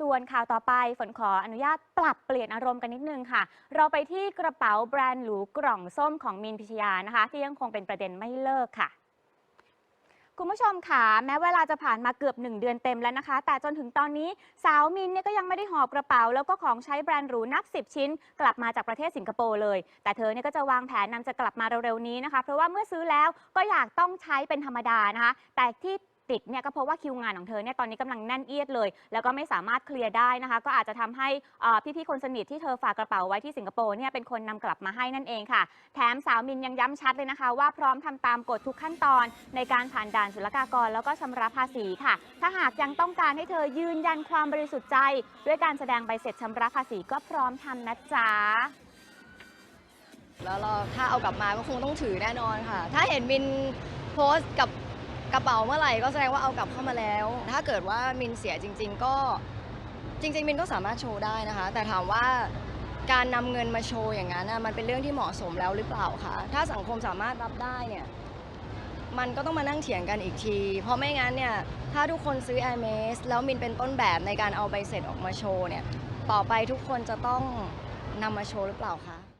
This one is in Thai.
ส่วนข่าวต่อไปฝนขออนุญาตปรับเปลี่ยนอารมณ์กันนิดนึงค่ะ เราไปที่กระเป๋าแบรนด์หรูกล่องส้มของมินพิชยานะคะ ที่ยังคงเป็นประเด็นไม่เลิกค่ะ คุณผู้ชมค่ะ แม้เวลาจะผ่านมาเกือบ 1 เดือนเต็มแล้วนะคะ แต่จนถึงตอนนี้สาวมินเนี่ยก็ยังไม่ได้หอบกระเป๋า แล้วก็ของใช้แบรนด์หรูนับ 10 ชิ้น กลับมาจากประเทศสิงคโปร์เลย แต่เธอเนี่ยก็จะวางแผนนำจะกลับมาเร็วๆนี้นะคะ เพราะว่าเมื่อซื้อแล้วก็อยากต้องใช้เป็นธรรมดานะคะ แต่ที่ ติดเนี่ยก็เพราะว่าคิวงานของเธอเนี่ยตอนนี้กำลังแน่นเอียดเลย แล้วก็ไม่สามารถเคลียร์ได้นะคะ ก็อาจจะทำให้เอ่อพี่ๆคนสนิทที่เธอฝากกระเป๋าไว้ที่สิงคโปร์เนี่ยเป็นคนนำกลับมาให้นั่นเองค่ะ แถมสาวมินยังย้ำชัดเลยนะคะ ว่าพร้อมทำตามกฎทุกขั้นตอนในการผ่านด่านศุลกากรแล้วก็ชำระภาษีค่ะ ถ้าหากยังต้องการให้เธอยืนยันความบริสุทธิ์ใจ ด้วยการแสดงใบเสร็จชำระภาษีก็พร้อมทำนะจ๊ะ แล้วเราถ้าเอากลับมาก็คงต้องถือแน่นอนค่ะ ถ้าเห็นมินโพสต์กับ กระเป๋าเมื่อไหร่ก็แสดงว่าเอากลับเข้ามาแล้ว ถ้าเกิดว่ามินเสียจริง ๆ ก็จริง ๆ มินก็สามารถโชว์ได้นะคะ แต่ถามว่าการนำเงินมาโชว์อย่างนั้นน่ะมันเป็นเรื่องที่เหมาะสมแล้วหรือเปล่าคะถ้าสังคมสามารถรับได้เนี่ยมันก็ต้องมานั่งเถียงกันอีกที เพราะไม่งั้นเนี่ยถ้าทุกคนซื้อ a i r m e s แล้วมินเป็นต้นแบบในการเอาใบเสร็จออกมาโชว์เนี่ยต่อไปทุกคนจะต้องนำมาโชว์หรือเปล่าคะ